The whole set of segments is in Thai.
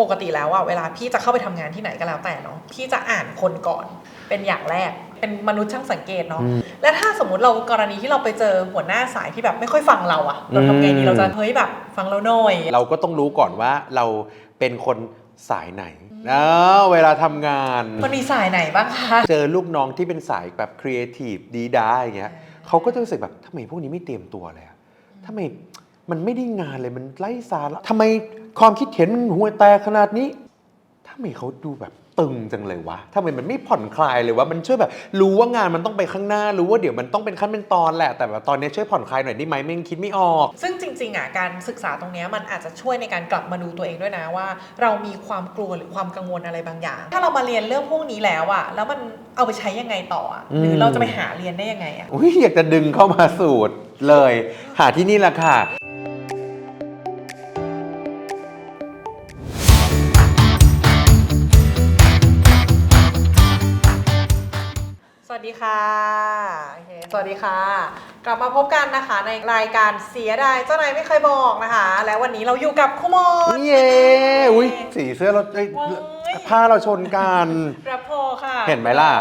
ปกติแล้วอะเวลาพี่จะเข้าไปทำงานที่ไหนก็แล้วแต่เนาะพี่จะอ่านคนก่อนเป็นอย่างแรก เป็นมนุษย์ช่างสังเกตเนาะอืมและถ้าสมมติเรากรณีที่เราไปเจอหัวหน้าสายที่แบบไม่ค่อยฟังเราอะเราทำไงดีอืมเราจะเฮ้ยแบบฟังเราหน่อย เราก็ต้องรู้ก่อนว่าเราเป็นคนสายไหนนะเวลาทำงานมันมีสายไหนบ้างคะเจอลูกน้องที่เป็นสายแบบครีเอทีฟดีด้าอย่างเงี้ยเขาก็จะรู้สึกแบบทำไมพวกนี้ไม่เตรียมตัวเลยอะทำไมมันไม่ได้งานเลยมันไร้สาระทำไม ความคิดเห็นมันห่วยแตกขนาดนี้ทำไมเขาดูแบบตึงจังเลยวะทำไมมันไม่ผ่อนคลายเลยวะ มันช่วยแบบ รู้ว่างานมันต้องไปข้างหน้า รู้ว่าเดี๋ยวมันต้องเป็นขั้นเป็นตอนแหละ แต่แบบตอนนี้ช่วยผ่อนคลายหน่อยได้ไหมไม่งั้นคิดไม่ออก ซึ่งจริงๆอะการศึกษาตรงเนี้ยมันอาจจะช่วยในการกลับมาดูตัวเองด้วยนะว่า เรามีความกลัวหรือความกังวลอะไรบางอย่าง ถ้าเรามาเรียนเรื่องพวกนี้แล้วอะแล้วมันเอาไปใช้ยังไงต่ออะหรือเราจะไปหาเรียนได้ยังไงอะอุ้ยอยากจะดึงเข้ามาสูตรเลย หาที่นี่แหละค่ะ วัสดีค่ะ กลับมาพบกันนะคะในรายการเสียดายเจ้านายไม่เคยบอกนะคะ และวันนี้เราอยู่กับคุโมนเย้อุ้ยสีเสื้อเราเอ้ยว้ายผ้าเราชนกันรับโพค่ะ เห็นไหมล่ะ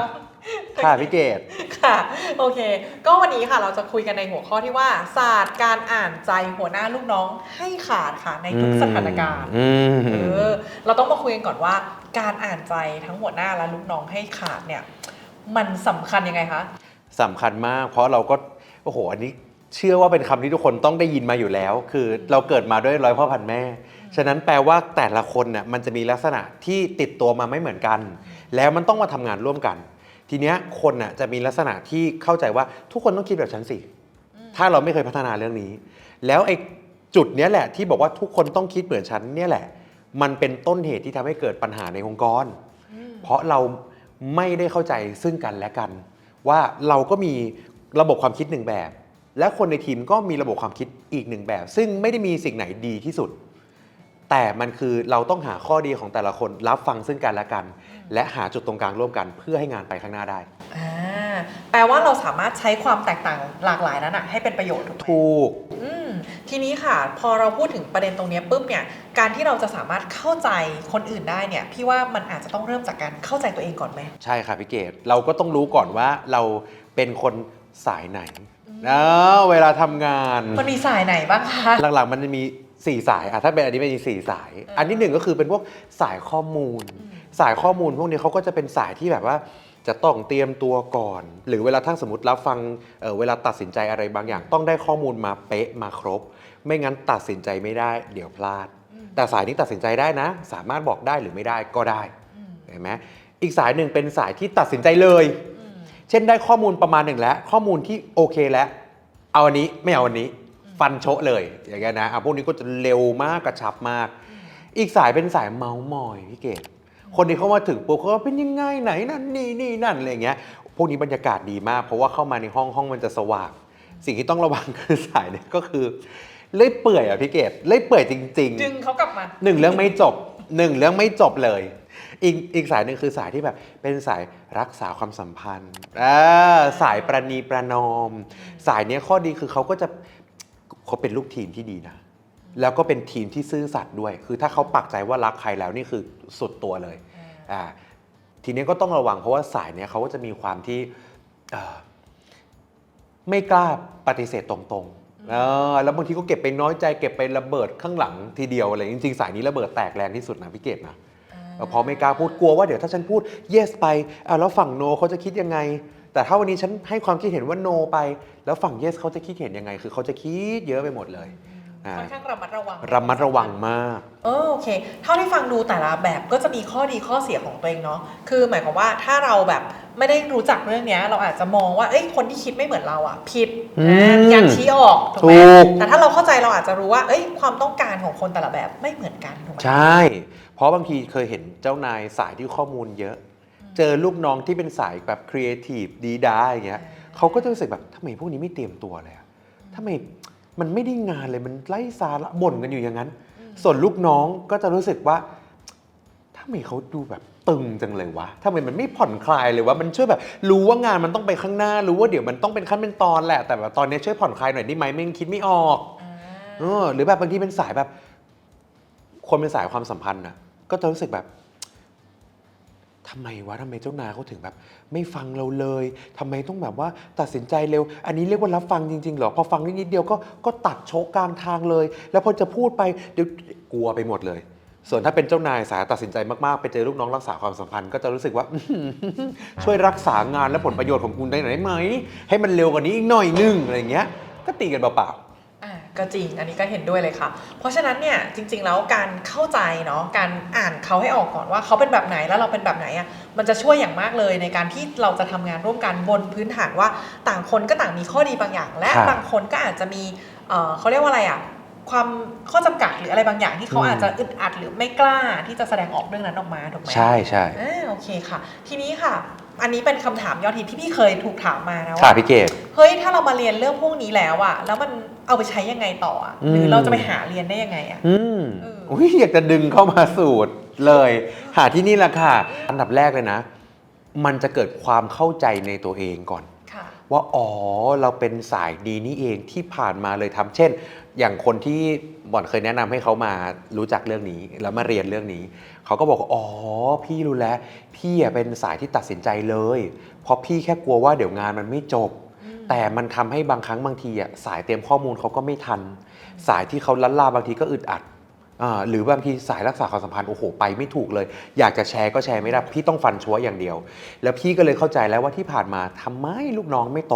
ค่ะพี่เกดค่ะโอเค ก็วันนี้ค่ะเราจะคุยกันในหัวข้อที่ว่า ศาสตร์การอ่านใจหัวหน้าลูกน้องให้ขาดค่ะในทุกสถานการณ์อืมเออเราต้องมาคุยกันก่อนว่า การอ่านใจทั้งหัวหน้าและลูกน้องให้ขาดเนี่ย มันสำคัญยังไงคะ สำคัญมาก เพราะเราก็โอ้โหอันนี้เชื่อว่าเป็นคำที่ทุกคนต้องได้ยินมาอยู่แล้ว คือเราเกิดมาด้วยร้อยพ่อพันแม่ ฉะนั้นแปลว่าแต่ละคนน่ะมันจะมีลักษณะที่ติดตัวมาไม่เหมือนกัน แล้วมันต้องมาทำงานร่วมกัน ทีเนี้ยคนน่ะจะมีลักษณะที่เข้าใจว่าทุกคนต้องคิดแบบฉันสิถ้าเราไม่เคยพัฒนาเรื่องนี้ แล้วไอ้จุดเนี้ยแหละที่บอกว่าทุกคนต้องคิดเหมือนฉันเนี่ยแหละ มันเป็นต้นเหตุที่ทำให้เกิดปัญหาในองค์กร เพราะเราไม่ได้เข้าใจซึ่งกันและกัน ว่าเราก็มีระบบความคิดหนึ่งแบบ และคนในทีมก็มีระบบความคิดอีกหนึ่งแบบ ซึ่งไม่ได้มีสิ่งไหนดีที่สุด แต่มันคือเราต้องหาข้อดีของแต่ละคนรับฟังซึ่งกันและกัน และหาจุดตรงกลางร่วมกันเพื่อให้งานไปข้างหน้าได้ อ่าแปลว่าเราสามารถใช้ความแตกต่างหลากหลายนั้นนะให้เป็นประโยชน์ถูกไหมถูก อืม ทีนี้ค่ะ พอเราพูดถึงประเด็นตรงเนี้ยปุ๊บเนี่ยการที่เราจะสามารถเข้าใจคนอื่นได้เนี่ยพี่ว่ามันอาจจะต้องเริ่มจากการเข้าใจตัวเองก่อนไหมใช่ค่ะพี่เกดเราก็ต้องรู้ก่อนว่าเราเป็นคนสายไหนนะเวลาทำงานมันมีสายไหนบ้างคะหลักๆมันจะมี4สายอะถ้าเป็นอันนี้มันมี4สายเอออัอันที่หนึ่งก็คือเป็นพวกสายข้อมูลอืมสายข้อมูลพวกนี้เขาก็จะเป็นสายที่แบบว่าจะต้องเตรียมตัวก่อน หรือเวลาถ้าสมมติรับฟังเอ่อเวลาตัดสินใจอะไรบางอย่าง ต้องได้ข้อมูลมาเป๊ะมาครบ ไม่งั้นตัดสินใจไม่ได้เดี๋ยวพลาดอืมแต่สายนี้ตัดสินใจได้นะ สามารถบอกได้หรือไม่ได้ก็ได้อืมเห็นไหมอีกสายหนึ่งเป็นสายที่ตัดสินใจเลยอืมเช่นได้ข้อมูลประมาณหนึ่งแล้ว ข้อมูลที่โอเคแล้ว เอาอันนี้ไม่เอาอันนี้ ฟันโชะเลย อย่างเงี้ยนะอะพวกนี้ก็จะเร็วมากกระชับมาก อีกสายเป็นสายเมาส์มอยพี่เกดคนที่เข้ามาถึงปุ๊บเขาก็เป็นยังไงไหนนั่นนี่นี่นั่นอะไรอย่างเงี้ย พวกนี้บรรยากาศดีมาก เพราะว่าเข้ามาในห้องห้องมันจะสว่าง สิ่งที่ต้องระวังคือสายเนี่ยก็คือ เล่อยเปื่อยอะพี่เกดเล่อยเปื่อยจริงดึงเขากลับมาๆหนึ่งเรื่องไม่จบหนึ่งเรื่องไม่จบเลย อีกอีกสายหนึ่งคือสายที่แบบเป็นสายรักษาความสัมพันธ์อ่าสายประนีประนอม สายเนี้ยข้อดีคือเขาก็จะเขาเป็นลูกทีมที่ดีนะ แล้วก็เป็นทีมที่ซื่อสัตย์ด้วย คือถ้าเขาปักใจว่ารักใครแล้วนี่คือสุดตัวเลยอ่าทีนี้ก็ต้องระวังเพราะว่าสายเนี้ยเขาก็จะมีความที่เอ่อไม่กล้าปฏิเสธตรงๆเออแล้วบางทีก็เก็บไปน้อยใจเก็บไประเบิดข้างหลังทีเดียวอะไรจริงๆสายนี้ระเบิดแตกแรงที่สุดนะพี่เกดนะเออเพราะไม่กล้าพูดกลัวว่าเดี๋ยวถ้าฉันพูด yes ไปอะแล้วฝั่ง no เขาจะคิดยังไง แต่ถ้าวันนี้ฉันให้ความคิดเห็นว่า no ไป แล้วฝั่ง yes เขาจะคิดเห็นยังไง คือเขาจะคิดเยอะไปหมดเลยอ่าค่อนข้างระมัดระวังระมัดระวังมากเออโอเค เท่าที่ฟังดูแต่ละแบบก็จะมีข้อดีข้อเสียของตัวเองเนาะคือหมายความว่าถ้าเราแบบ ไม่ได้รู้จักเรื่องเนี้ย เราอาจจะมองว่าเอ้ยคนที่คิดไม่เหมือนเราอะผิดอืมนะมีการชี้ออกถูกไหมถูกแต่ถ้าเราเข้าใจเราอาจจะรู้ว่า เอ้ยความต้องการของคนแต่ละแบบไม่เหมือนกันถูกไหมใช่ เพราะบางทีเคยเห็นเจ้านายสายที่ข้อมูลเยอะ เจอลูกน้องที่เป็นสายแบบครีเอทีฟดีด้าอย่างเงี้ยเขาก็จะรู้สึกแบบทำไมพวกนี้ไม่เตรียมตัวเลยอะทำไมมันไม่ได้งานเลยมันไร้สาระบ่นกันอยู่อย่างนั้น ส่วนลูกน้องก็จะรู้สึกว่าทำไมเขาดูแบบตึงจังเลยวะทำไมมันไม่ผ่อนคลายเลยวะ มันช่วยแบบ รู้ว่างานมันต้องไปข้างหน้า รู้ว่าเดี๋ยวมันต้องเป็นขั้นเป็นตอนแหละ แต่แบบตอนนี้ช่วยผ่อนคลายหน่อยได้ไหมไม่งั้นคิดไม่ออกเออหรือแบบบางทีเป็นสายแบบ คนเป็นสายความสัมพันธ์นะก็จะรู้สึกแบบทำไมวะทำไมเจ้านายเขาถึงแบบ ไม่ฟังเราเลยทำไมต้องแบบว่าตัดสินใจเร็ว อันนี้เรียกว่ารับฟังจริงๆหรอ พอฟังนิดเดียวก็ก็ตัดโชกกลางทางเลย แล้วพอจะพูดไปเดี๋ยวกลัวไปหมดเลย ส่วนถ้าเป็นเจ้านายสายตัดสินใจมากๆ ไปเจอลูกน้องรักษาความสัมพันธ์ก็จะรู้สึกว่า ช่วยรักษางานและผลประโยชน์ของคุณได้หน่อยได้ไหม ให้มันเร็วกว่านี้อีกหน่อยนึงอะไรอย่างเงี้ย ก็ตีกันเปล่าอ่าก็จริง อันนี้ก็เห็นด้วยเลยค่ะ เพราะฉะนั้นเนี่ยจริง ๆ แล้วการเข้าใจเนาะ การอ่านเขาให้ออกก่อนว่าเขาเป็นแบบไหนแล้วเราเป็นแบบไหนอะ มันจะช่วยอย่างมากเลยในการที่เราจะทำงานร่วมกันบนพื้นฐานว่า ต่างคนก็ต่างมีข้อดีบางอย่าง และครับบางคนก็อาจจะมีเอ่อเขาเรียกว่าอะไรอะ ความข้อจำกัดหรืออะไรบางอย่างที่เขาอืมอาจจะอึดอัดหรือไม่กล้าที่จะแสดงออกเรื่องนั้นออกมาถูกไหมๆใช่ใช่อ่าโอเคค่ะ ทีนี้ค่ะ อันนี้เป็นคำถามยอดฮิตที่พี่เคยถูกถามมานะค่ะว่าพี่เกดเฮ้ยถ้าเรามาเรียนเรื่องพวกนี้แล้วอะแล้วมันเอาไปใช้ยังไงต่ออะอืมหรือเราจะไปหาเรียนได้ยังไงอะอืมเอออุ้ยอยากจะดึงเข้ามาสูตรเลย หาที่นี่แหละค่ะ อันดับแรกเลยนะ มันจะเกิดความเข้าใจในตัวเองก่อนค่ะว่าอ๋อเราเป็นสายดีนี่เองที่ผ่านมาเลยทำเช่น อย่างคนที่บ่อนเคยแนะนำให้เขามารู้จักเรื่องนี้ แล้วมาเรียนเรื่องนี้ เขาก็บอกว่าอ๋อ พี่รู้แล้ว พี่อะเป็นสายที่ตัดสินใจเลย เพราะพี่แค่กลัวว่าเดี๋ยวงานมันไม่จบ แต่มันทำให้บางครั้งบางทีอะสายเตรียมข้อมูลเขาก็ไม่ทัน สายที่เขาลันลาบางทีก็อึดอัดอ่าหรือบางทีสายรักษาความสัมพันธ์โอ้โหไปไม่ถูกเลย อยากจะแชร์ก็แชร์ไม่ได้พี่ต้องฟันชัวร์อย่างเดียว แล้วพี่ก็เลยเข้าใจแล้วว่าที่ผ่านมาทำไมลูกน้องไม่โต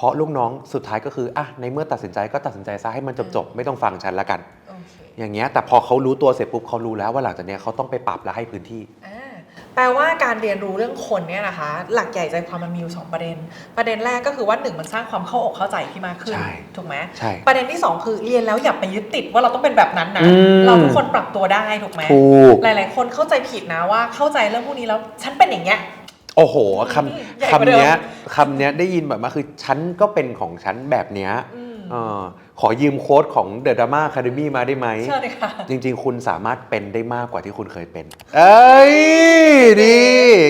เพราะลูกน้องสุดท้ายก็คืออะในเมื่อตัดสินใจก็ตัดสินใจซะให้มันจบๆไม่ต้องฟังฉันละกันโอเคอย่างเงี้ยแต่พอเขารู้ตัวเสร็จปุ๊บเขารู้แล้วว่าหลังจากเนี้ยเขาต้องไปปรับและให้พื้นที่อ่าแปลว่าการเรียนรู้เรื่องคนเนี่ยนะคะ หลักใหญ่ใจความมันมีอยู่สองประเด็น ประเด็นแรกก็คือว่าหนึ่งมันสร้างความเข้าอกเข้าใจที่มากขึ้นใช่ถูกไหมใช่ประเด็นที่สองคือเรียนแล้วอย่าไปยึดติดว่าเราต้องเป็นแบบนั้นนะอืมเราทุกคนปรับตัวได้ถูกไหมถูกหลาย ๆ คนเข้าใจผิดนะว่าเข้าใจเรื่องพวกนี้แล้วฉันเป็นอย่างเงี้ย โอ้โหคอืมใหญ่ำกว่าคำเดิม เนี้ยคำเนี้ยได้ยินแบบมาคือฉันก็เป็นของฉันแบบเนี้ย อืมเออ ขอยืมโค้ดของ The Drama Academy มาได้ไหม เชิญเลยค่ะ จริง ๆ คุณสามารถเป็นได้มากกว่าที่คุณเคยเป็น เอ้ยดี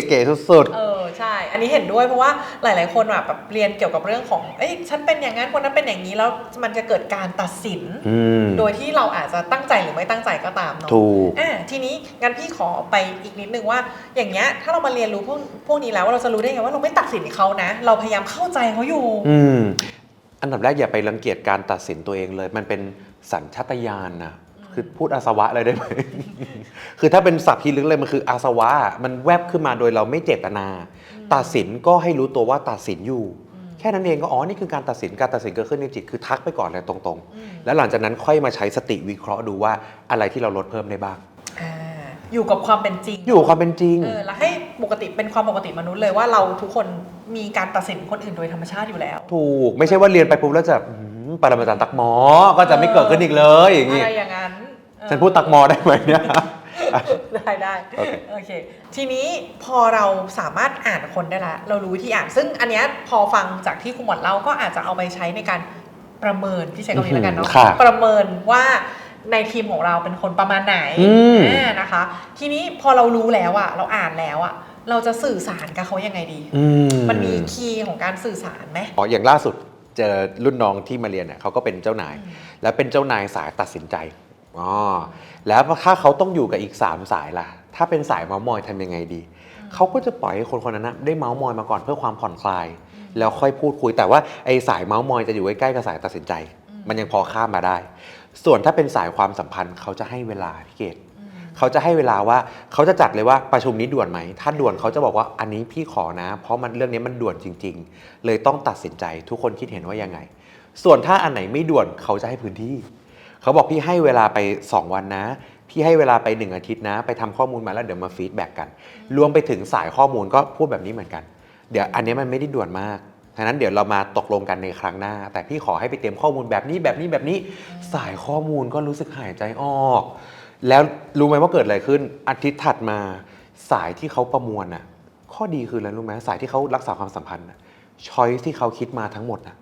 เก๋สุด เออใช่ อันนี้เห็นด้วยเพราะว่าหลาย ๆ คนอะแบบเรียนเกี่ยวกับเรื่องของ เอ้ยฉันเป็นอย่างนั้นคนนั้นเป็นอย่างนี้แล้วมันจะเกิดการตัดสิน ๆ อืม โดยที่เราอาจจะตั้งใจหรือไม่ตั้งใจก็ตามเนาะถูก อ่าทีนี้งั้นพี่ขอไปอีกนิดนึงว่า อย่างเงี้ยถ้าเรามาเรียนรู้พวกพวกนี้แล้วเราจะรู้ได้ไงว่าเราไม่ตัดสินเขานะ เราพยายามเข้าใจเขาอยู่ อืม อันดับแรกอย่าไปรังเกียจการตัดสินตัวเองเลย มันเป็นสัญชาตญาณนะคือพูดอาสวะเลยได้ไหม คือถ้าเป็นศัพท์ที่ลึกเลยมันคืออาสวะ มันแวบขึ้นมาโดยเราไม่เจตนา ตัดสินก็ให้รู้ตัวว่าตัดสินอยู่ แค่นั้นเองก็อ๋อ นี่คือการตัดสิน การตัดสินเกิดขึ้นในจิต คือทักไปก่อนเลยตรงอืมๆแล้วหลังจากนั้นค่อยมาใช้สติวิเคราะห์ดูว่าอะไรที่เราลดเพิ่มได้บ้าง อ่าอยู่กับความเป็นจริงอยู่กับความเป็นจริง เออแล้วให้ปกติเป็นความปกติมนุษย์เลยว่าเราทุกคนมีการตัดสินคนอื่นโดยธรรมชาติอยู่แล้ว ถูกไม่ใช่ว่าเรียนไปปุ๊บแล้วจะอืมปรมาจารย์ตักหมอก็จะไม่เกิดขึ้นอีกเลยอย่างงี้อะไรอย่างนั้นเออ ฉันพูดตักหมอได้ไหมเนี่ย ได้ได้โอเค โอเค ทีนี้พอเราสามารถอ่านคนได้ละเรารู้วิธีอ่านซึ่งอันเนี้ยพอฟังจากที่คุณหมอดเล่าก็อาจจะเอาไปใช้ในการประเมินพี่ใช้คำนี้แล้วกันเนาะค่ะ ประเมินว่า ในทีมของเราเป็นคนประมาณไหนอืมอ่านะคะ ทีนี้พอเรารู้แล้วอะเราอ่านแล้วอะเราจะสื่อสารกับเขายังไงดีอืมันมีคีย์ของการสื่อสารไหมอ๋ออย่างล่าสุดเจอรุ่นน้องที่มาเรียนเนี่ยเขาก็เป็นเจ้านายอืมแล้วเป็นเจ้านายสายตัดสินใจอ๋อแล้วถ้าเขาต้องอยู่กับอีก 3 สายล่ะ ถ้าเป็นสายเมาส์มอยทำยังไงดี เขาก็จะปล่อยให้คนคนนั้นนะได้เมาส์มอยมาก่อนเพื่อความผ่อนคลาย แล้วค่อยพูดคุยแต่ว่าไอ้สายเมาส์มอยจะอยู่ใกล้ๆกับสายตัดสินใจ มันยังพอข้ามมาได้ ส่วนถ้าเป็นสายความสัมพันธ์เขาจะให้เวลาพี่เกดอืมเขาจะให้เวลาว่าเขาจะจัดเลยว่าประชุมนี้ด่วนไหม ถ้าด่วนเขาจะบอกว่าอันนี้พี่ขอนะ เพราะมันเรื่องนี้มันด่วนจริง ๆ เลยต้องตัดสินใจทุกคนคิดเห็นว่ายังไง ส่วนถ้าอันไหนไม่ด่วนเขาจะให้พื้นที่ เขาบอกพี่ให้เวลาไป 2 วันนะ พี่ให้เวลาไป 1 อาทิตย์นะ ไปทำข้อมูลมาแล้วเดี๋ยวมาฟีดแบ็กกัน รวมไปถึงสายข้อมูลก็พูดแบบนี้เหมือนกัน เดี๋ยวอันนี้มันไม่ได้ด่วนมาก ฉะนั้นเดี๋ยวเรามาตกลงกันในครั้งหน้า แต่พี่ขอให้ไปเตรียมข้อมูลแบบนี้แบบนี้แบบนี้ สายข้อมูลก็รู้สึกหายใจออก แล้วรู้ไหมว่าเกิดอะไรขึ้น อาทิตย์ถัดมาสายที่เขาประมวลน่ะ ข้อดีคืออะไรรู้ไหมสายที่เขารักษาความสัมพันธ์น่ะช้อยที่เขาคิดมาทั้งหมดน่ะ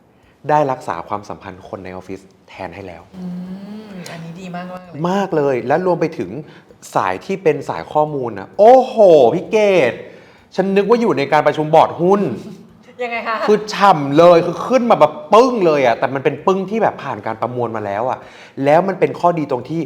ได้รักษาความสัมพันธ์คนในออฟฟิศแทนให้แล้วอืมอันนี้ดีมากมากๆเลยมากเลย และรวมไปถึงสายที่เป็นสายข้อมูลน่ะโอ้โหพี่เกดฉันนึกว่าอยู่ในการประชุมบอร์ดหุ้น ยังไงคะคือฉ่ำเลยคือขึ้นมาแบบปึ้งเลยอะแต่มันเป็นปึ้งที่แบบผ่านการประมวลมาแล้วอะแล้วมันเป็นข้อดีตรงที่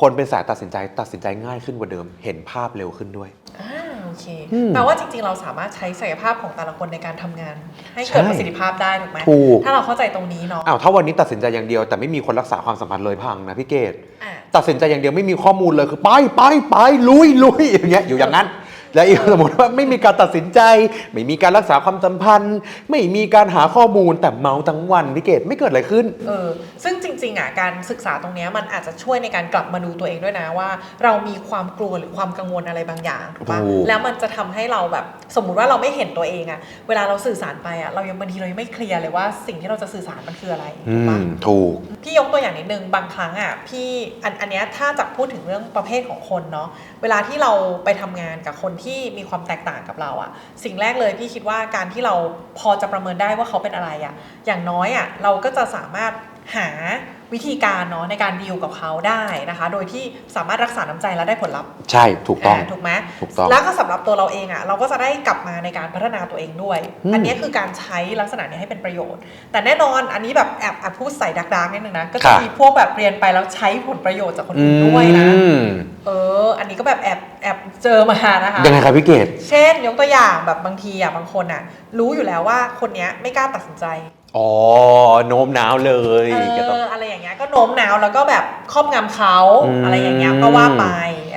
คนเป็นสายตัดสินใจตัดสินใจง่ายขึ้นกว่าเดิม เห็นภาพเร็วขึ้นด้วย อ่าโอเคอืมแปลว่าจริงๆ เราสามารถใช้ศักยภาพของแต่ละคนในการทำงาน ให้เกิดใช่ประสิทธิภาพได้ถูกไหมถูก ถ้าเราเข้าใจตรงนี้เนาะอ้าวถ้าวันนี้ตัดสินใจอย่างเดียวแต่ไม่มีคนรักษาความสัมพันธ์เลยพังนะพี่เกด อะตัดสินใจอย่างเดียวไม่มีข้อมูลเลยคือไปไปไปลุยลุยอย่างเงี้ยอยู่อย่างนั้น แล้วอีกสมมติว่าไม่มีการตัดสินใจ ไม่มีการรักษาความสัมพันธ์ ไม่มีการหาข้อมูลแต่เมาทั้งวันพี่เกดไม่เกิดอะไรขึ้นเออซึ่งจริงๆอะการศึกษาตรงเนี้ยมันอาจจะช่วยในการกลับมาดูตัวเองด้วยนะว่า เรามีความกลัวหรือความกังวลอะไรบางอย่างถูกปะถูกแล้วมันจะทำให้เราแบบสมมุติว่าเราไม่เห็นตัวเองอะเวลาเราสื่อสารไปอะเรายังบางทีเรายังไม่เคลียร์เลยว่าสิ่งที่เราจะสื่อสารมันคืออะไรอืถูกปะมถูกพี่ยกตัวอย่างนิดนึงบางครั้งอะพี่อันอันเนี้ยถ้าจากพูดถึงเรื่องประเภทของคนเนาะเวลาที่เราไปทำงานกับคนที่มีความแตกต่างกับเราอะสิ่งแรกเลยพี่คิดว่าการที่เราพอจะประเมินได้ว่าเขาเป็นอะไรอะอย่างน้อยอะเราก็จะสามารถหาวิธีการเนาะในการดีลกับเขาได้นะคะ โดยที่สามารถรักษาน้ำใจและได้ผลลัพธ์ใช่ถูกต้องาถูกไหมถูกต้องแล้วก็สำหรับตัวเราเองอะเราก็จะได้กลับมาในการพัฒนาตัวเองด้วยอืมอันนี้คือการใช้ลักษณะเนี้ให้เป็นประโยชน์ แต่แน่นอนอันนี้แบบแอบแอบพูดใส่ดักดักนิดนึงนะก็จะมีพวกแบบเรียนไปแล้วใช้ผลประโยชน์จากคนอื่นด้วยนะอืมเออ อันนี้ก็แบบแอบ แอบเจอมานะคะยังไงครับพี่เกดเช่นยกตัวอย่างแบบบางทีอะบางคนอะ รู้อยู่แล้วว่าคนเนี้ยไม่กล้าตัดสินใจอ๋อโน้มน้าวเลยเอแกต้องออะไรอย่างเงี้ยก็โน้มน้าวแล้วก็แบบครอบงำเขาอืมอะไรอย่างเงี้ยก็ว่าไป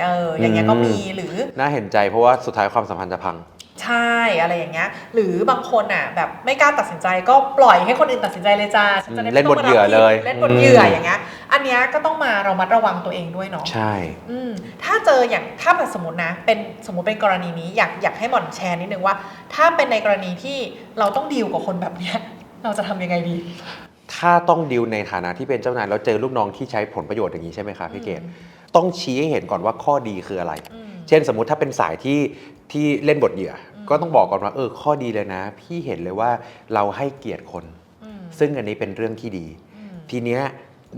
เอออย่างเงี้ยก็มีหรือน่าเห็นใจเพราะว่าสุดท้ายความสัมพันธ์จะพัง ใช่อะไรอย่างเงี้ยหรือบางคนอะแบบไม่กล้าตัดสินใจก็ปล่อยให้คนอื่นตัดสินใจเลยจ้าฉันจะได้เล่นไม่ต้องมาบทเหยื่อรับผิดเลย เล่นบทเหยื่ออืมอย่างเงี้ยอันเนี้ยก็ต้องมาเรามัดระวังตัวเองด้วยเนาะ ใช่ อืมถ้าเจออย่างถ้าแบบสมมตินะเป็นสมมติเป็นกรณีนี้อยากอยากให้หม่อนแชร์นิดนึงว่า ถ้าเป็นในกรณีที่เราต้องดีลกับคนแบบเนี้ย เราจะทำยังไงดีถ้าต้องดิวในฐานะที่เป็นเจ้านายแล้วเจอลูกน้องที่ใช้ผลประโยชน์อย่างนี้ใช่ไหมครับพี่เกดอืมต้องชี้ให้เห็นก่อนว่าข้อดีคืออะไร อืม เช่นสมมุติถ้าเป็นสายที่ ที่เล่นบทเหยื่ออมก็ต้องบอกก่อนว่าเออข้อดีเลยนะ พี่เห็นเลยว่าเราให้เกียรติคนอืมซึ่งอันนี้เป็นเรื่องที่ดีอืมทีเนี้ย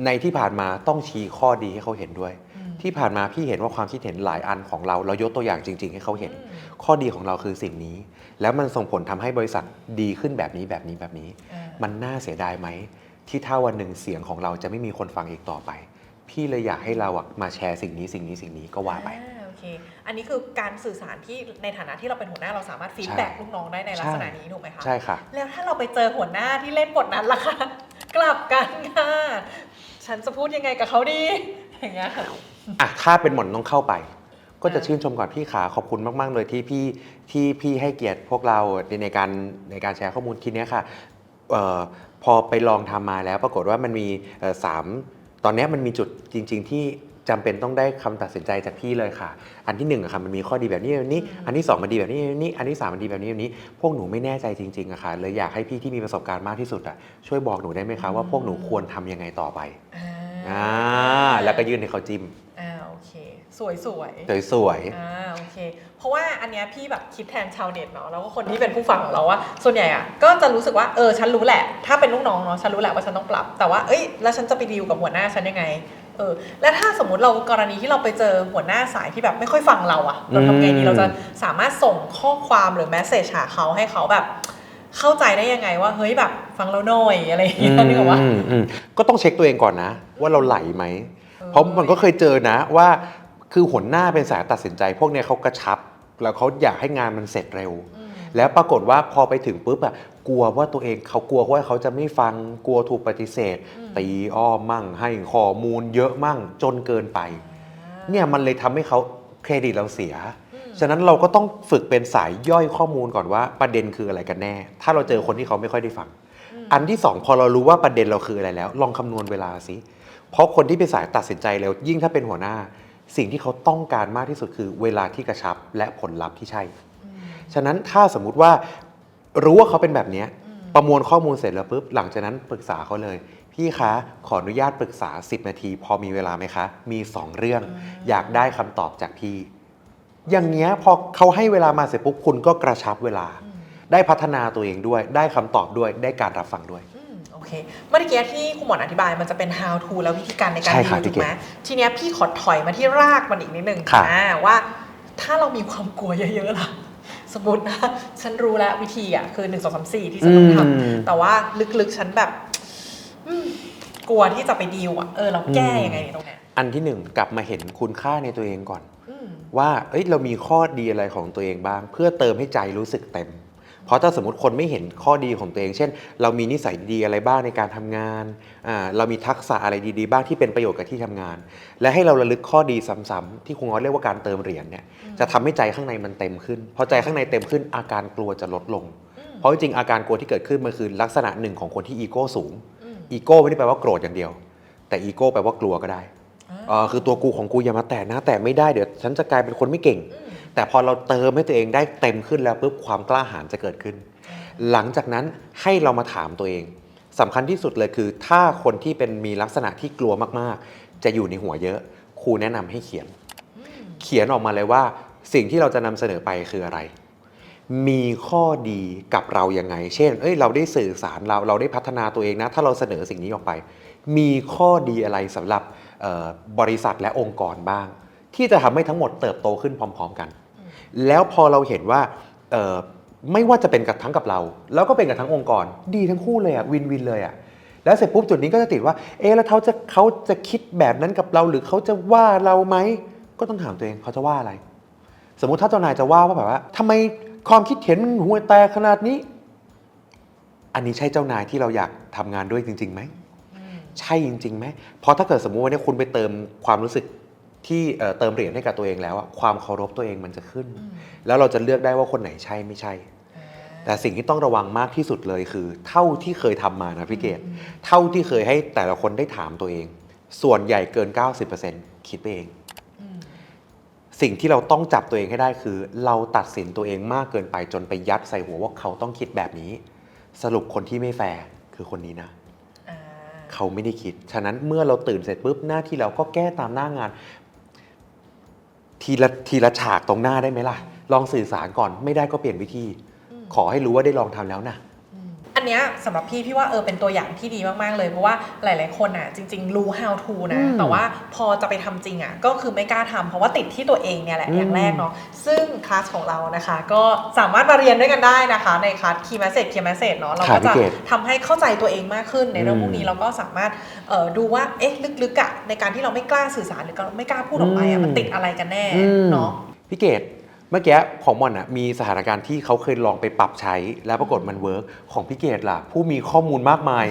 ในที่ผ่านมาต้องชี้ข้อดีให้เขาเห็นด้วยอืมที่ผ่านมาพี่เห็นว่าความคิดเห็นหลายอันของเราเรายกตัวอย่างจริง ๆ ให้เขาเห็นอืมข้อดีของเราคือสิ่งนี้ แล้วมันส่งผลทำให้บริษัทดีขึ้นแบบนี้แบบนี้แบบนี้อ่ามันน่าเสียดายไหมที่ถ้าวันหนึ่งเสียงของเราจะไม่มีคนฟังอีกต่อไป พี่เลยอยากให้เราอะมาแชร์สิ่งนี้สิ่งนี้สิ่งนี้ก็ว่าไปอ่าโอเค อันนี้คือการสื่อสารที่ในฐานะที่เราเป็นหัวหน้าเราสามารถฟีดแบ็กลูกน้องได้ในลักษณะนี้ถูกไหมคะใช่ค่ะแล้วถ้าเราไปเจอหัวหน้าที่เล่นบทนั้นล่ะคะกลับกันค่ะฉันจะพูดยังไงกับเขาดีอย่างเงี้ยค่ะอะถ้าเป็นหมอนต้องเข้าไป ก็จะชื่นชมก่อนพี่ขาขอบคุณมาก ๆ เลยที่พี่ที่พี่ให้เกียรติพวกเราในในการในการแชร์ข้อมูลทีเนี้ยค่ะเออพอไปลองทำมาแล้วปรากฏว่ามันมีเอ่อสามตอนเนี้ยมันมีจุดจริง ๆ ที่ จำเป็นต้องได้คำตัดสินใจจากพี่เลยค่ะ อันที่หนึ่งอะค่ะมันมีข้อดีแบบนี้แบบนี้ อันที่สองมันดีแบบนี้แบบนี้ อันที่สามมันดีแบบนี้แบบนี้ พวกหนูไม่แน่ใจจริงๆอะค่ะ เลยอยากให้พี่ที่มีประสบการณ์มากที่สุดอะช่วยบอกหนูได้ไหมคะว่าพวกหนูควรทำยังไงต่อไปอ่าอ่าแล้วก็ยื่นให้เขาจิ้มอ่าโอเค สวยสวยๆสวยอ่าโอเค เพราะว่าอันเนี้ยพี่แบบคิดแทนชาวเน็ตเนาะแล้วก็คนที่เป็นผู้ฟังของเราว่า ส่วนใหญ่อะก็จะรู้สึกว่าเออฉันรู้แหละ ถ้าเป็นลูกน้องเนาะฉันรู้แหละว่าฉันต้องปรับ แต่ว่าเอ้ยแล้วฉันจะไปดีลกับหัวหน้าฉันยังไง เออแล้วถ้าสมมติเรากรณีที่เราไปเจอหัวหน้าสายที่แบบไม่ค่อยฟังเราอะเราทำไงดีอืมเราจะสามารถส่งข้อความหรือแมสเซจหาเขาให้เขาแบบ เข้าใจได้ยังไงว่าเฮ้ยแบบฟังเราหน่อยอะไรอย่างเงี้ยนึกออกปะอืมอืมก็ต้องเช็คตัวเองก่อนนะ ว่าเราไหลไหมออเพราะมันก็เคยเจอนะว่าคือหัวหน้าเป็นสายตัดสินใจ พวกเนี้ยเขากระชับ แล้วเขาอยากให้งานมันเสร็จเร็วอืมแล้วปรากฏว่าพอไปถึงปุ๊บอะ กลัวว่าตัวเองเขากลัวว่าเขาจะไม่ฟังกลัวถูกปฏิเสธอืมตีอ้อมมั่ง ให้ข้อมูลเยอะมั่งจนเกินไป เนี่ยมันเลยทำให้เขาเครดิตเราเสียอืมฉะนั้นเราก็ต้องฝึกเป็นสายย่อยข้อมูลก่อนว่าประเด็นคืออะไรกันแน่ ถ้าเราเจอคนที่เขาไม่ค่อยได้ฟังมอันที่สองพอเรารู้ว่าประเด็นเราคืออะไรแล้ว ลองคำนวณเวลาสิเพราะคนที่เป็นสายตัดสินใจเร็วยิ่งถ้าเป็นหัวหน้า สิ่งที่เขาต้องการมากที่สุดคือเวลาที่กระชับและผลลัพธ์ที่ใช่อืมฉะนั้นถ้าสมมุติว่า รู้ว่าเขาเป็นแบบเนี้ยอืมประมวลข้อมูลเสร็จแล้วปุ๊บหลังจากนั้นปรึกษาเขาเลย พี่คะขออนุญาตปรึกษา 10 นาที พอมีเวลาไหมคะ มี 2 เรื่อง อยากได้คำตอบจากพี่ อย่างเงี้ยพอเขาให้เวลามาเสร็จปุ๊บคุณก็กระชับเวลาอืมได้พัฒนาตัวเองด้วย ได้คำตอบด้วยได้การรับฟังด้วยอืมโอเคเมื่อกี้ที่คุณหมออธิบายมันจะเป็น how to แล้ววิธีการในการใช่ดีค่ะลพี่ถูกไหมทีเนี้ยพี่ขอถอยมาที่รากมันอีกนิดนึงค่ะอ่าว่าถ้าเรามีความกลัวเยอะๆล่ะ สมมตินะ ฉันรู้แล้ววิธีอะคือหนึ่งสองสามสี่ที่ฉันต้องทอืมำแต่ว่าลึกๆฉันแบบอืมกลัวที่จะไปดีลอะเออเราแก้ยังไงเนี่ยตรงเนี้ยอันที่หนึ่งกลับมาเห็นคุณค่าในตัวเองก่อนอืมว่าเอ้ยเรามีข้อดีอะไรของตัวเองบ้าง เพื่อเติมให้ใจรู้สึกเต็ม เพราะถ้าสมมติคนไม่เห็นข้อดีของตัวเอง เช่น เรามีนิสัยดีอะไรบ้างในการทำงานอ่าเรามีทักษะอะไรดีๆ บ้างที่เป็นประโยชน์กับที่ทำงาน และให้เราระลึกข้อดีซ้ำๆที่ครูง้อเรียกว่าการเติมเหรียญเนี่ยจะทำให้ใจข้างในมันเต็มขึ้น พอใจข้างในเต็มขึ้นอาการกลัวจะลดลง เพราะจริงๆอาการกลัวที่เกิดขึ้นมันคือลักษณะหนึ่งของคนที่อีโก้สูงอืมอีโก้ไม่ได้แปลว่าโกรธอย่างเดียว แต่อีโก้แปลว่ากลัวก็ได้เออคือตัวกูของกูอย่ามาแตะนะแต่ไม่ได้เดี๋ยวฉันจะกลายเป็นคนไม่เก่งอืม แต่พอเราเติมให้ตัวเองได้เต็มขึ้นแล้วปุ๊บความกล้าหาญจะเกิดขึ้น หลังจากนั้นให้เรามาถามตัวเองสำคัญที่สุดเลยคือ ถ้าคนที่เป็นมีลักษณะที่กลัวมากๆ จะอยู่ในหัวเยอะครูแนะนำให้เขียน เขียนออกมาเลยว่า สิ่งที่เราจะนำเสนอไปคืออะไร มีข้อดีกับเรายังไง เช่น เอ้ยเราได้สื่อสารเราเราได้พัฒนาตัวเองนะ ถ้าเราเสนอสิ่งนี้ออกไป มีข้อดีอะไรสำหรับบริษัทและองค์กรบ้าง ที่จะทำให้ทั้งหมดเติบโตขึ้นพร้อม ๆ กัน แล้วพอเราเห็นว่าเอ่อไม่ว่าจะเป็นกับทั้งกับเรา แล้วก็เป็นกับทั้งองค์กร ดีทั้งคู่เลยอะวินวินเลยอะแล้วเสร็จปุ๊บจุดนี้ก็จะติดว่า เอ๊ะแล้วเขาจะเขาจะคิดแบบนั้นกับเรา หรือเขาจะว่าเราไหมก็ต้องถามตัวเองเขาจะว่าอะไร สมมุติถ้าเจ้านายจะว่าว่าแบบว่าทำไมความคิดเห็นมันห่วยแตกขนาดนี้ อันนี้ใช่เจ้านายที่เราอยากทำงานด้วยจริงๆไหมอืมใช่จริงๆไหมเพราะถ้าเกิดสมมุติว่าเนี่ยคุณไปเติมความรู้สึก ที่เอ่อเติมเหรียญให้กับตัวเองแล้วอะความเคารพตัวเองมันจะขึ้นอืมแล้วเราจะเลือกได้ว่าคนไหนใช่ไม่ใช่อ่าแต่สิ่งที่ต้องระวังมากที่สุดเลยคือ เท่าที่เคยทำมานะพี่เกดอืมเท่าที่เคยให้แต่ละคนได้ถามตัวเอง ส่วนใหญ่เกิน 90%คิดไปเองอืมสิ่งที่เราต้องจับตัวเองให้ได้คือ เราตัดสินตัวเองมากเกินไปจนไปยัดใส่หัวว่าเขาต้องคิดแบบนี้ สรุปคนที่ไม่แฟร์คือคนนี้นะอ่าเขาไม่ได้คิด ฉะนั้นเมื่อเราตื่นเสร็จปุ๊บหน้าที่เราก็แก้ตามหน้างาน ทีละทีละฉากตรงหน้าได้ไหมล่ะ ลองสื่อสารก่อนไม่ได้ก็เปลี่ยนวิธีอืมขอให้รู้ว่าได้ลองทำแล้วนะ อันเนี้ยสำหรับพี่พี่ว่าเออเป็นตัวอย่างที่ดีมากๆเลย เพราะว่าหลาย ๆ คนอะจริง ๆ รู้ how to นะ อืมแต่ว่าพอจะไปทำจริงอะก็คือไม่กล้าทำเพราะว่าติดที่ตัวเองเนี่ยแหละอืมอย่างแรกเนาะซึ่งคลาสของเรานะคะ ก็สามารถมาเรียนด้วยกันได้นะคะ ในคลาส key message key message เนาะเราก็จะทำให้เข้าใจตัวเองมากขึ้นในเรื่องพวกนี้เราก็สามารถเอ่อดูว่าเอ๊ะลึกๆอะในการที่เราไม่กล้าสื่อสารหรือไม่กล้าพูดออกไปอะมันติดอะไรกันแน่อืม เนาะ พี่เกดเมื่อกี้ของมอนอะมีสถานการณ์ที่เขาเคยลองไปปรับใช้ แล้วปรากฏมันเวิร์กของพี่เกดล่ะ ผู้มีข้อมูลมากมาย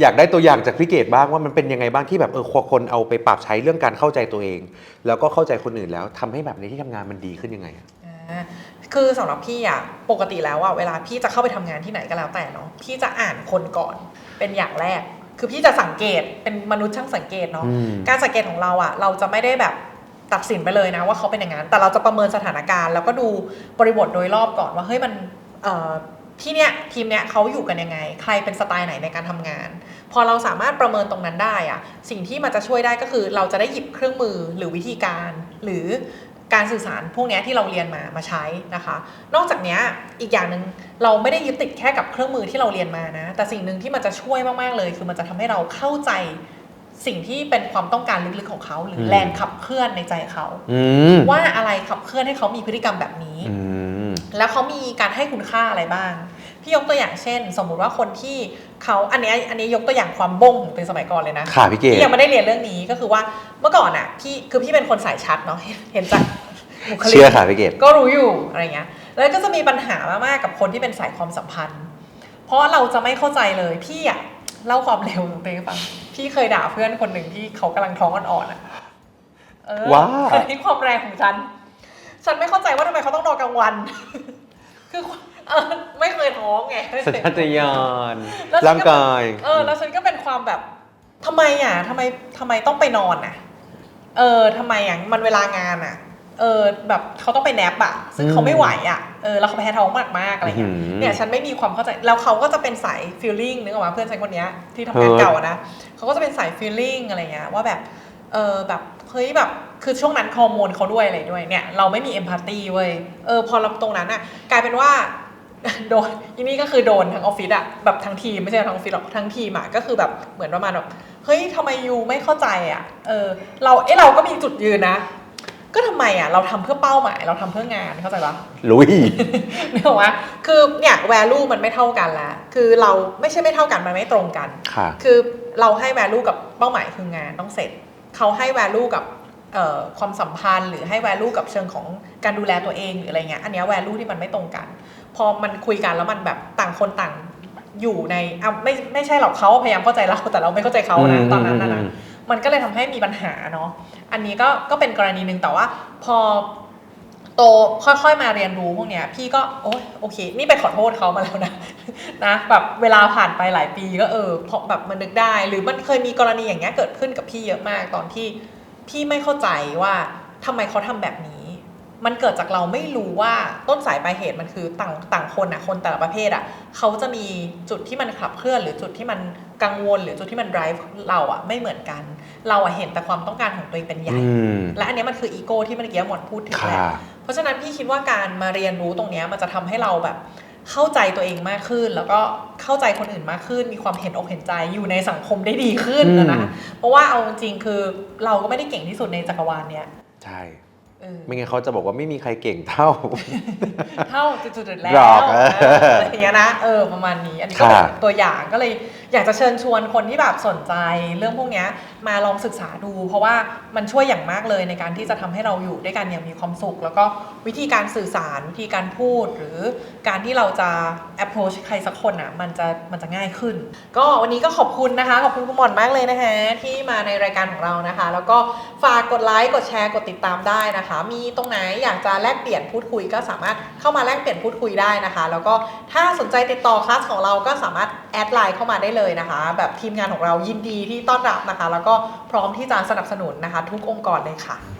อยากได้ตัวอย่างจากพี่เกดบ้างว่ามันเป็นยังไงบ้างที่แบบเออคนเอาไปปรับใช้เรื่องการเข้าใจตัวเอง แล้วก็เข้าใจคนอื่นแล้วทำให้แบบในที่ทำงานมันดีขึ้นยังไงอะอ่าคือสำหรับพี่อะปกติแล้วอะเวลาพี่จะเข้าไปทำงานที่ไหนก็แล้วแต่เนาะพี่จะอ่านคนก่อนเป็นอย่างแรก คือพี่จะสังเกตเป็นมนุษย์ช่างสังเกตเนาะอืมการสังเกตของเราอะเราจะไม่ได้แบบ ตัดสินไปเลยนะว่าเขาเป็นอย่างนั้น แต่เราจะประเมินสถานการณ์ แล้วก็ดูบริบทโดยรอบก่อนว่าเฮ้ยมันที่เนี้ยทีมเนี้ยเขาอยู่กันยังไง ใครเป็นสไตล์ไหนในการทำงาน พอเราสามารถประเมินตรงนั้นได้อะสิ่งที่มันจะช่วยได้ก็คือ เราจะได้หยิบเครื่องมือหรือวิธีการ หรือการสื่อสารพวกนี้ที่เราเรียนมามาใช้นะคะ นอกจากนี้อีกอย่างหนึ่งเราไม่ได้ยึดติดแค่กับเครื่องมือที่เราเรียนมานะ แต่สิ่งหนึ่งที่มันจะช่วยมากๆเลย คือมันจะทำให้เราเข้าใจ สิ่งที่เป็นความต้องการลึกๆของเขาหรืออมแรงขับเคลื่อนในใจเขาอืมว่าอะไรขับเคลื่อนให้เขามีพฤติกรรมแบบนี้อืมแล้วเขามีการให้คุณค่าอะไรบ้างพี่ยกตัวอย่างเช่น สมมุติว่าคนที่เขาอันเนี้ยอันนี้ยกตัวอย่างความบ้งของเป็นสมัยก่อนเลยนะค่ะพี่เกดพี่ยังไม่ได้เรียนเรื่องนี้ก็คือว่าเมื่อก่อนอะพี่คือพี่เป็นคนสายชัดเนาะเห็นจากบุคลิกเชื่อค่ะพี่เกดก็รู้อยู่อะไรเงี้ยแล้วก็จะมีปัญหามากๆกับคนที่เป็นสายความสัมพันธ์ เพราะเราจะไม่เข้าใจเลยพี่อะเล่าความเร็วของตัวเองให้ฟัง พี่เคยด่าเพื่อนคนหนึ่งที่เขากำลังท้องอ่อนๆอะเออว้าคือนี่ความแรงของฉัน ฉันไม่เข้าใจว่าทำไมเขาต้องนอนกลางวัน คือเออไม่เคยท้องไง สัญชาตญาณแล้วฉันก็ร่างกาย เออแล้วฉันก็เป็นความแบบทำไมอะทำไมทำไมต้องไปนอนอะ เออทำไมอะมันเวลางานอะ เออแบบเขาต้องไปแนปอะซึ่งเขาไม่ไหวอะเออแล้วเขาแพ้ท้องมากมากๆอะไรเงี้ยอื้อหือเนี่ยฉันไม่มีความเข้าใจแล้วเขาก็จะเป็นสายฟีลลิ่งนึกออกมาเพื่อนฉันคนเนี้ยที่ทำงานเออเก่าอะนะเขาก็จะเป็นสายฟีลลิ่งอะไรเงี้ยว่าแบบเออแบบเฮ้ยแบบคือช่วงนั้นฮอร์โมนเขาด้วยอะไรด้วยเนี่ยเราไม่มีเอมพัตตีเว้ยเออพอเราตรงนั้นอะกลายเป็นว่าโดนอีนี่ก็คือโดนทั้งออฟฟิศอะแบบทั้งทีมไม่ใช่ทั้งออฟฟิศหรอกทั้งทีมอะก็คือแบบเหมือนประมาณแบบเฮ้ยทำไมยูไม่เข้าใจอะเออเราเอ้เราก็มีจุดยืนนะ ก็ทำไมอะเราทำเพื่อเป้าหมาย เราทำเพื่องานเข้าใจปะลุยนึกออกไหมคือเนี่ย value มันไม่เท่ากันแล้วคือเราไม่ใช่ไม่เท่ากันมันไม่ตรงกันค่ะคือเราให้ value กับเป้าหมายคืองานต้องเสร็จเขาให้ value กับเอ่อความสัมพันธ์หรือให้ value กับเชิงของการดูแลตัวเองหรืออะไรเงี้ยอันเนี้ย value ที่มันไม่ตรงกัน พอมันคุยกันแล้วมันแบบต่างคนต่างอยู่ในอะไม่ไม่ใช่หรอกเขาพยายามเข้าใจเราแต่เราไม่เข้าใจเขานะตอนนั้นนะนะมันก็เลยทำให้มีปัญหาเนาะ อันนี้ก็ก็เป็นกรณีหนึ่งแต่ว่าพอโตค่อยๆมาเรียนรู้พวกเนี้ยพี่ก็โอ้ยโอเค นี่ไปขอโทษเขามาแล้วนะนะแบบเวลาผ่านไปหลายปีก็เออพอแบบมันนึกได้ หรือมันเคยมีกรณีอย่างเงี้ยเกิดขึ้นกับพี่เยอะมากตอนที่พี่ไม่เข้าใจว่าทำไมเขาทำแบบนี้ มันเกิดจากเราไม่รู้ว่าต้นสายปลายเหตุมันคือต่างต่างคนอะคนแต่ละประเภทอะเขาจะมีจุดที่มันขับเคลื่อน หรือจุดที่มันกังวล หรือจุดที่มัน drive เราอะไม่เหมือนกัน เราอะเห็นแต่ความต้องการของตัวเองเป็นใหญ่อืมและอันเนี้ยมันคืออีโก้ที่เมื่อกี้หมอนพูดถึงค่ะแหละเพราะฉะนั้นพี่คิดว่าการมาเรียนรู้ตรงเนี้ยมันจะทำให้เราแบบเข้าใจตัวเองมากขึ้น แล้วก็เข้าใจคนอื่นมากขึ้น มีความเห็นอกเห็นใจอยู่ในสังคมได้ดีขึ้นนะนะอืมเพราะว่าเอาจริงๆคือเราก็ไม่ได้เก่งที่สุดในจักรวาลเนี้ยใช่เออ ไม่งั้นเขาจะบอกว่าไม่มีใครเก่งเท่า เท่าจุดๆแล้วหรอกเออเอออย่างเงี้ยนะเออประมาณนี้อันนี้ก็เป็นค่ะ ตัวอย่างก็เลยอยากจะเชิญชวนคนที่แบบสนใจ เรื่องพวกเนี้ยมาลองศึกษาดู เพราะว่ามันช่วยอย่างมากเลยในการที่จะทำให้เราอยู่ด้วยกันอย่างมีความสุข แล้วก็วิธีการสื่อสารวิธีการพูด หรือการที่เราจะ approach ใครสักคนอะมันจะมันจะง่ายขึ้น ก็วันนี้ก็ขอบคุณนะคะ ขอบคุณคุณหมอนมากเลยนะคะที่มาในรายการของเรานะคะ แล้วก็ฝากกดไลค์กดแชร์กดติดตามได้นะคะมีตรงไหนอยากจะแลกเปลี่ยนพูดคุยก็สามารถเข้ามาแลกเปลี่ยนพูดคุยได้นะคะ แล้วก็ถ้าสนใจติดต่อคลาสของเราก็สามารถแอดไลน์เข้ามาได้เลยนะคะ แบบทีมงานของเรายินดีที่ต้อนรับนะคะ แล้วก็พร้อมที่จะสนับสนุนนะคะ ทุกองค์กรเลยค่ะ